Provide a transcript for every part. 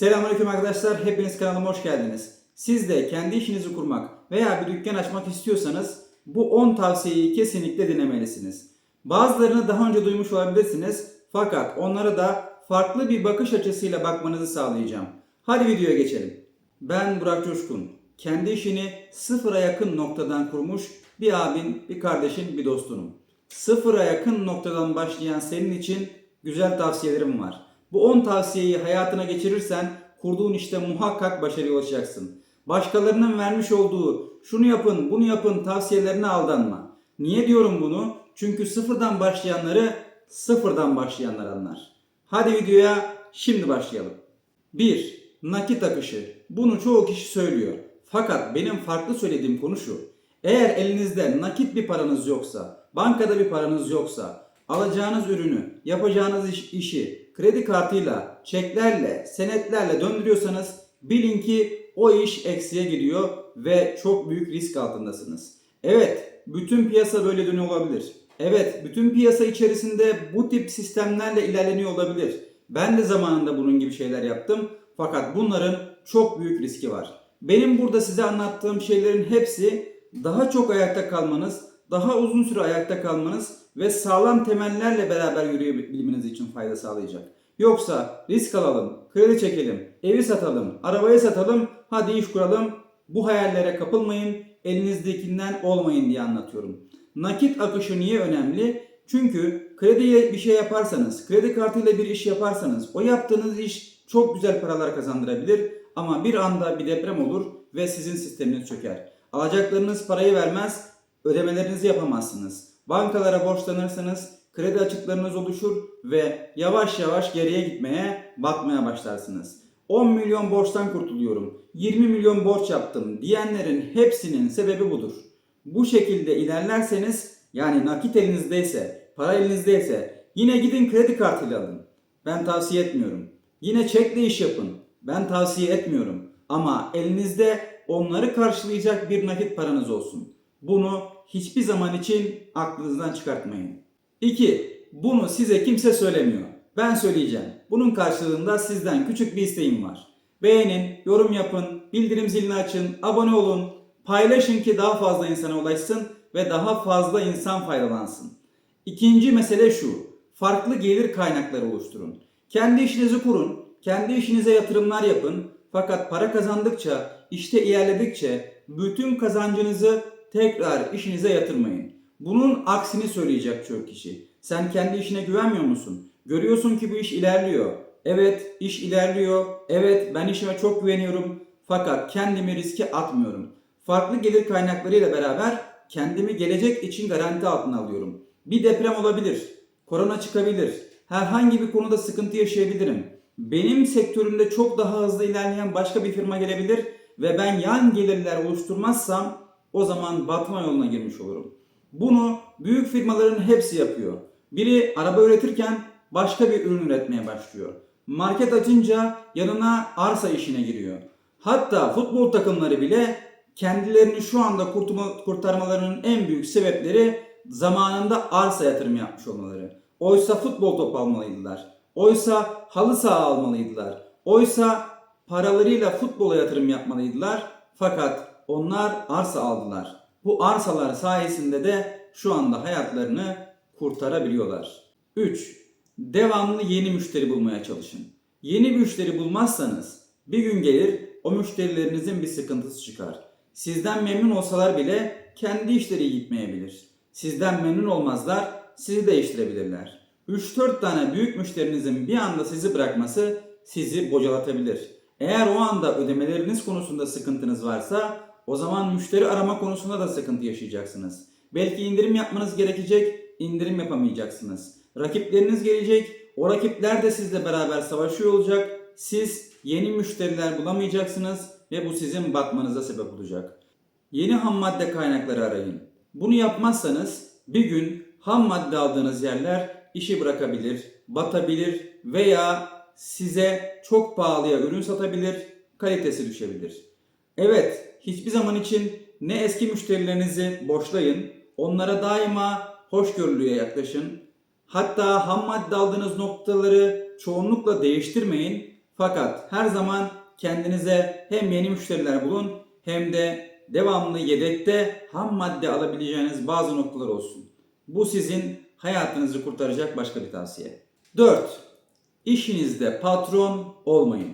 Selamünaleyküm arkadaşlar. Hepiniz kanalıma hoş geldiniz. Siz de kendi işinizi kurmak veya bir dükkan açmak istiyorsanız bu 10 tavsiyeyi kesinlikle dinlemelisiniz. Bazılarını daha önce duymuş olabilirsiniz fakat onlara da farklı bir bakış açısıyla bakmanızı sağlayacağım. Hadi videoya geçelim. Ben Burak Coşkun. Kendi işini sıfıra yakın noktadan kurmuş bir abin, bir kardeşin, bir dostunum. Sıfıra yakın noktadan başlayan senin için güzel tavsiyelerim var. Bu 10 tavsiyeyi hayatına geçirirsen kurduğun işte muhakkak başarıya ulaşacaksın. Başkalarının vermiş olduğu şunu yapın, bunu yapın tavsiyelerine aldanma. Niye diyorum bunu? Çünkü sıfırdan başlayanları sıfırdan başlayanlar anlar. Hadi videoya şimdi başlayalım. 1. Nakit akışı. Bunu çoğu kişi söylüyor. Fakat benim farklı söylediğim konu şu. Eğer elinizde nakit bir paranız yoksa, bankada bir paranız yoksa, alacağınız ürünü, yapacağınız iş- işi kredi kartıyla, çeklerle, senetlerle döndürüyorsanız bilin ki o iş eksiye gidiyor ve çok büyük risk altındasınız. Evet, bütün piyasa böyle dönüyor olabilir. Evet, bütün piyasa içerisinde bu tip sistemlerle ilerleniyor olabilir. Ben de zamanında bunun gibi şeyler yaptım fakat bunların çok büyük riski var. Benim burada size anlattığım şeylerin hepsi daha çok ayakta kalmanız, daha uzun süre ayakta kalmanız ve sağlam temellerle beraber yürüyebilmeniz için fayda sağlayacak. Yoksa risk alalım, kredi çekelim, evi satalım, arabayı satalım, hadi iş kuralım. Bu hayallere kapılmayın, elinizdekinden olmayın diye anlatıyorum. Nakit akışı niye önemli? Çünkü krediye bir şey yaparsanız, kredi kartıyla bir iş yaparsanız o yaptığınız iş çok güzel paralar kazandırabilir ama bir anda bir deprem olur ve sizin sisteminiz çöker. Alacaklarınız parayı vermez, ödemelerinizi yapamazsınız. Bankalara borçlanırsınız, kredi açıklarınız oluşur ve yavaş yavaş geriye gitmeye, batmaya başlarsınız. 10 milyon borçtan kurtuluyorum, 20 milyon borç yaptım diyenlerin hepsinin sebebi budur. Bu şekilde ilerlerseniz yani nakit elinizdeyse, para elinizdeyse yine gidin kredi kartıyla alın. Ben tavsiye etmiyorum. Yine çekle iş yapın. Ben tavsiye etmiyorum. Ama elinizde onları karşılayacak bir nakit paranız olsun. Bunu hiçbir zaman için aklınızdan çıkartmayın. 2. Bunu size kimse söylemiyor. Ben söyleyeceğim. Bunun karşılığında sizden küçük bir isteğim var. Beğenin, yorum yapın, bildirim zilini açın, abone olun, paylaşın ki daha fazla insana ulaşsın ve daha fazla insan faydalansın. İkinci mesele şu. Farklı gelir kaynakları oluşturun. Kendi işinizi kurun, kendi işinize yatırımlar yapın. Fakat para kazandıkça, işte ilerledikçe bütün kazancınızı tekrar işinize yatırmayın. Bunun aksini söyleyecek çoğu kişi. Sen kendi işine güvenmiyor musun? Görüyorsun ki bu iş ilerliyor. Evet, iş ilerliyor. Evet, ben işime çok güveniyorum. Fakat kendimi riske atmıyorum. Farklı gelir kaynaklarıyla beraber kendimi gelecek için garanti altına alıyorum. Bir deprem olabilir. Korona çıkabilir. Herhangi bir konuda sıkıntı yaşayabilirim. Benim sektörümde çok daha hızlı ilerleyen başka bir firma gelebilir ve ben yan gelirler oluşturmazsam o zaman batma yoluna girmiş olurum. Bunu büyük firmaların hepsi yapıyor. Biri araba üretirken başka bir ürün üretmeye başlıyor. Market açınca yanına arsa işine giriyor. Hatta futbol takımları bile kendilerini şu anda kurtulma, kurtarmalarının en büyük sebepleri zamanında arsa yatırım yapmış olmaları. Oysa futbol topu almalıydılar. Oysa halı saha almalıydılar. Oysa paralarıyla futbola yatırım yapmalıydılar. Fakat onlar arsa aldılar. Bu arsalar sayesinde de şu anda hayatlarını kurtarabiliyorlar. 3. Devamlı yeni müşteri bulmaya çalışın. Yeni bir müşteri bulmazsanız bir gün gelir o müşterilerinizin bir sıkıntısı çıkar. Sizden memnun olsalar bile kendi işleri gitmeyebilir. Sizden memnun olmazlar, sizi değiştirebilirler. 3-4 tane büyük müşterinizin bir anda sizi bırakması sizi bocalatabilir. Eğer o anda ödemeleriniz konusunda sıkıntınız varsa o zaman müşteri arama konusunda da sıkıntı yaşayacaksınız. Belki indirim yapmanız gerekecek, indirim yapamayacaksınız. Rakipleriniz gelecek, o rakipler de sizle beraber savaşıyor olacak. Siz yeni müşteriler bulamayacaksınız ve bu sizin batmanıza sebep olacak. Yeni ham madde kaynakları arayın. Bunu yapmazsanız bir gün ham madde aldığınız yerler işi bırakabilir, batabilir veya size çok pahalıya ürün satabilir, kalitesi düşebilir. Evet, hiçbir zaman için ne eski müşterilerinizi boşlayın, onlara daima hoşgörülüye yaklaşın. Hatta ham madde aldığınız noktaları çoğunlukla değiştirmeyin. Fakat her zaman kendinize hem yeni müşteriler bulun hem de devamlı yedekte ham madde alabileceğiniz bazı noktalar olsun. Bu sizin hayatınızı kurtaracak başka bir tavsiye. 4. İşinizde patron olmayın.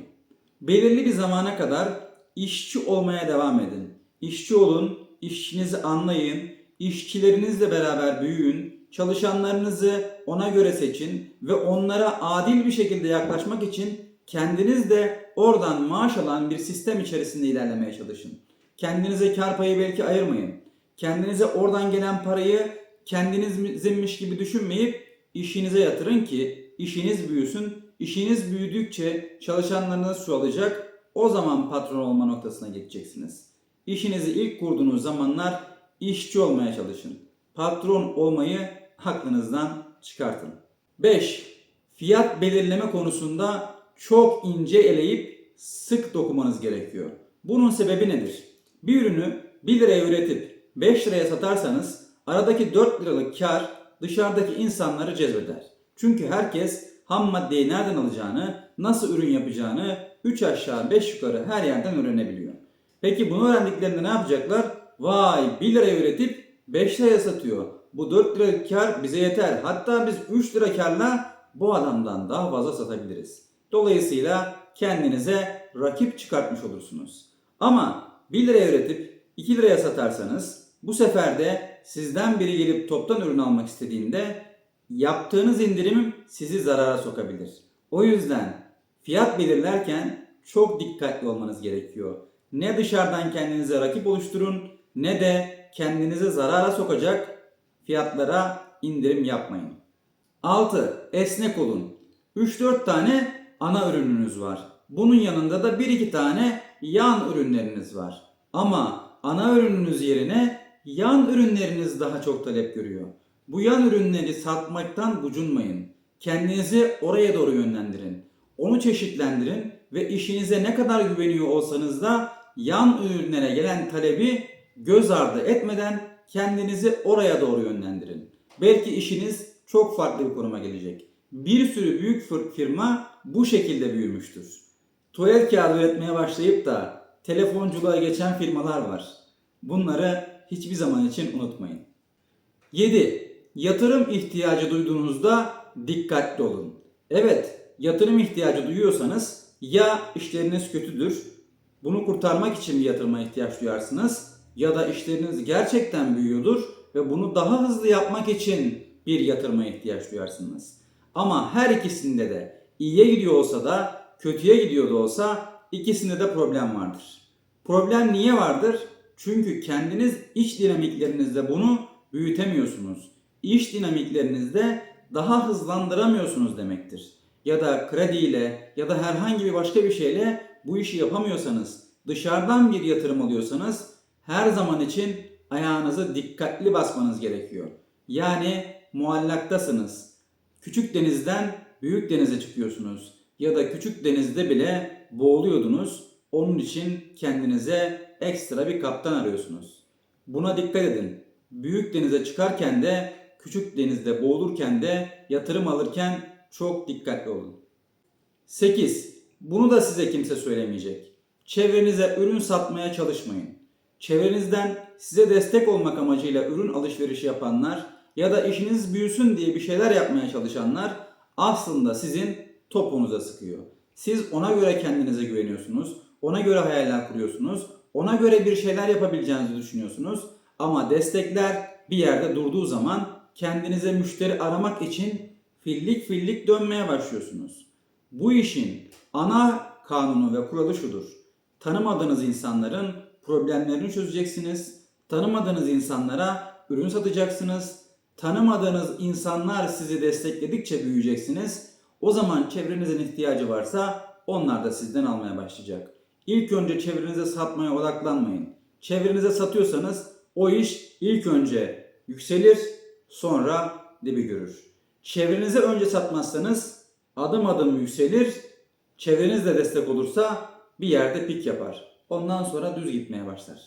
Belirli bir zamana kadar işçi olmaya devam edin. İşçi olun, işçinizi anlayın, işçilerinizle beraber büyüyün, çalışanlarınızı ona göre seçin ve onlara adil bir şekilde yaklaşmak için kendiniz de oradan maaş alan bir sistem içerisinde ilerlemeye çalışın. Kendinize kar payı belki ayırmayın. Kendinize oradan gelen parayı kendinizinmiş gibi düşünmeyip işinize yatırın ki işiniz büyüsün. İşiniz büyüdükçe çalışanlarınız çoğalacak. O zaman patron olma noktasına geçeceksiniz. İşinizi ilk kurduğunuz zamanlar işçi olmaya çalışın. Patron olmayı aklınızdan çıkartın. 5. Fiyat belirleme konusunda çok ince eleyip sık dokumanız gerekiyor. Bunun sebebi nedir? Bir ürünü 1 liraya üretip 5 liraya satarsanız aradaki 4 liralık kar dışarıdaki insanları cezbeder. Çünkü herkes ham maddeyi nereden alacağını, nasıl ürün yapacağını 3 aşağı 5 yukarı her yerden öğrenebiliyor. Peki bunu öğrendiklerinde ne yapacaklar? Vay 1 liraya üretip 5 liraya satıyor. Bu 4 liralık kar bize yeter. Hatta biz 3 lira karla bu adamdan daha fazla satabiliriz. Dolayısıyla kendinize rakip çıkartmış olursunuz. Ama 1 liraya üretip 2 liraya satarsanız bu sefer de sizden biri gelip toptan ürün almak istediğinde yaptığınız indirim sizi zarara sokabilir. O yüzden fiyat belirlerken çok dikkatli olmanız gerekiyor. Ne dışarıdan kendinize rakip oluşturun ne de kendinize zarara sokacak fiyatlara indirim yapmayın. 6. Esnek olun. 3-4 tane ana ürününüz var. Bunun yanında da 1-2 tane yan ürünleriniz var. Ama ana ürününüz yerine yan ürünleriniz daha çok talep görüyor. Bu yan ürünleri satmaktan gocunmayın. Kendinizi oraya doğru yönlendirin. Onu çeşitlendirin ve işinize ne kadar güveniyor olsanız da yan ürünlere gelen talebi göz ardı etmeden kendinizi oraya doğru yönlendirin. Belki işiniz çok farklı bir konuma gelecek. Bir sürü büyük fir- firma bu şekilde büyümüştür. Tuvalet kağıdı üretmeye başlayıp da telefonculuğa geçen firmalar var. Bunları hiçbir zaman için unutmayın. 7. Yatırım ihtiyacı duyduğunuzda dikkatli olun. Evet, yatırım ihtiyacı duyuyorsanız ya işleriniz kötüdür, bunu kurtarmak için bir yatırıma ihtiyaç duyarsınız ya da işleriniz gerçekten büyüyordur ve bunu daha hızlı yapmak için bir yatırıma ihtiyaç duyarsınız. Ama her ikisinde de iyiye gidiyor olsa da kötüye gidiyor da olsa ikisinde de problem vardır. Problem niye vardır? Çünkü kendiniz iç dinamiklerinizde bunu büyütemiyorsunuz. İş dinamiklerinizde daha hızlandıramıyorsunuz demektir. Ya da krediyle ya da herhangi bir başka bir şeyle bu işi yapamıyorsanız, dışarıdan bir yatırım alıyorsanız her zaman için ayağınızı dikkatli basmanız gerekiyor. Yani muallaktasınız. Küçük denizden büyük denize çıkıyorsunuz ya da küçük denizde bile boğuluyordunuz. Onun için kendinize ekstra bir kaptan arıyorsunuz. Buna dikkat edin. Büyük denize çıkarken de küçük denizde boğulurken de yatırım alırken çok dikkatli olun. 8. Bunu da size kimse söylemeyecek. Çevrenize ürün satmaya çalışmayın. Çevrenizden size destek olmak amacıyla ürün alışverişi yapanlar ya da işiniz büyüsün diye bir şeyler yapmaya çalışanlar aslında sizin topunuza sıkıyor. Siz ona göre kendinize güveniyorsunuz. Ona göre hayaller kuruyorsunuz. Ona göre bir şeyler yapabileceğinizi düşünüyorsunuz. Ama destekler bir yerde durduğu zaman kendinize müşteri aramak için fillik fillik dönmeye başlıyorsunuz. Bu işin ana kanunu ve kuralı şudur. Tanımadığınız insanların problemlerini çözeceksiniz. Tanımadığınız insanlara ürün satacaksınız. Tanımadığınız insanlar sizi destekledikçe büyüyeceksiniz. O zaman çevrenizin ihtiyacı varsa onlar da sizden almaya başlayacak. İlk önce çevrenize satmaya odaklanmayın. Çevrenize satıyorsanız o iş ilk önce yükselir sonra dibi görür. Çevrenize önce satmazsanız adım adım yükselir. Çevreniz de destek olursa bir yerde pik yapar. Ondan sonra düz gitmeye başlar.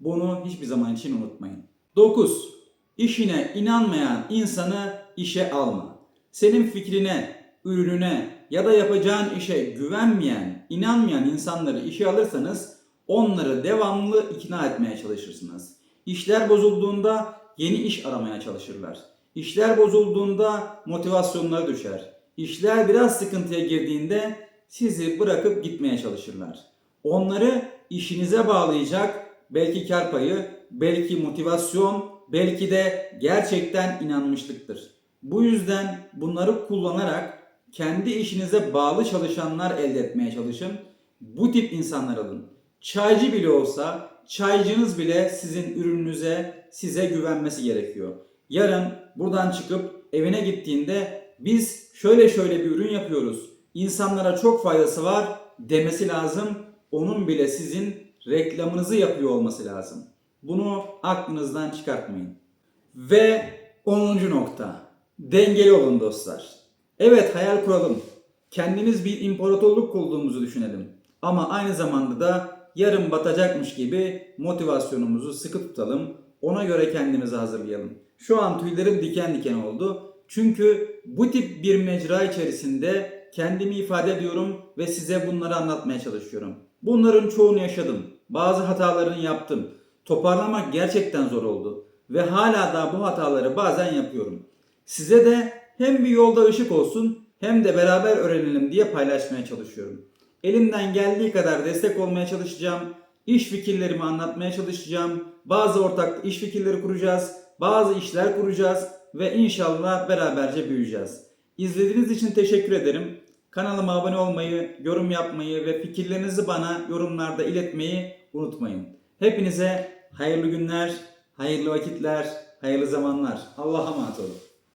Bunu hiçbir zaman için unutmayın. 9. İşine inanmayan insanı işe alma. Senin fikrine, ürününe ya da yapacağın işe güvenmeyen, inanmayan insanları işe alırsanız onları devamlı ikna etmeye çalışırsınız. İşler bozulduğunda yeni iş aramaya çalışırlar. İşler bozulduğunda motivasyonları düşer. İşler biraz sıkıntıya girdiğinde sizi bırakıp gitmeye çalışırlar. Onları işinize bağlayacak belki kar payı, belki motivasyon, belki de gerçekten inanmışlıktır. Bu yüzden bunları kullanarak kendi işinize bağlı çalışanlar elde etmeye çalışın. Bu tip insanlar alın. Çaycı bile olsa çaycınız bile sizin ürününüze, size güvenmesi gerekiyor. Yarın buradan çıkıp evine gittiğinde biz şöyle şöyle bir ürün yapıyoruz. İnsanlara çok faydası var demesi lazım. Onun bile sizin reklamınızı yapıyor olması lazım. Bunu aklınızdan çıkartmayın. Ve 10. nokta. Dengeli olun dostlar. Evet hayal kuralım. Kendimiz bir imparatorluk kurduğumuzu düşünelim. Ama aynı zamanda da yarın batacakmış gibi motivasyonumuzu sıkı tutalım. Ona göre kendimizi hazırlayalım. Şu an tüylerim diken diken oldu. Çünkü bu tip bir mecra içerisinde kendimi ifade ediyorum ve size bunları anlatmaya çalışıyorum. Bunların çoğunu yaşadım. Bazı hatalarını yaptım. Toparlamak gerçekten zor oldu ve hala da bu hataları bazen yapıyorum. Size de hem bir yolda ışık olsun hem de beraber öğrenelim diye paylaşmaya çalışıyorum. Elimden geldiği kadar destek olmaya çalışacağım. İş fikirlerimi anlatmaya çalışacağım. Bazı ortak iş fikirleri kuracağız. Bazı işler kuracağız ve inşallah beraberce büyüyeceğiz. İzlediğiniz için teşekkür ederim. Kanalıma abone olmayı, yorum yapmayı ve fikirlerinizi bana yorumlarda iletmeyi unutmayın. Hepinize hayırlı günler, hayırlı vakitler, hayırlı zamanlar. Allah'a emanet olun.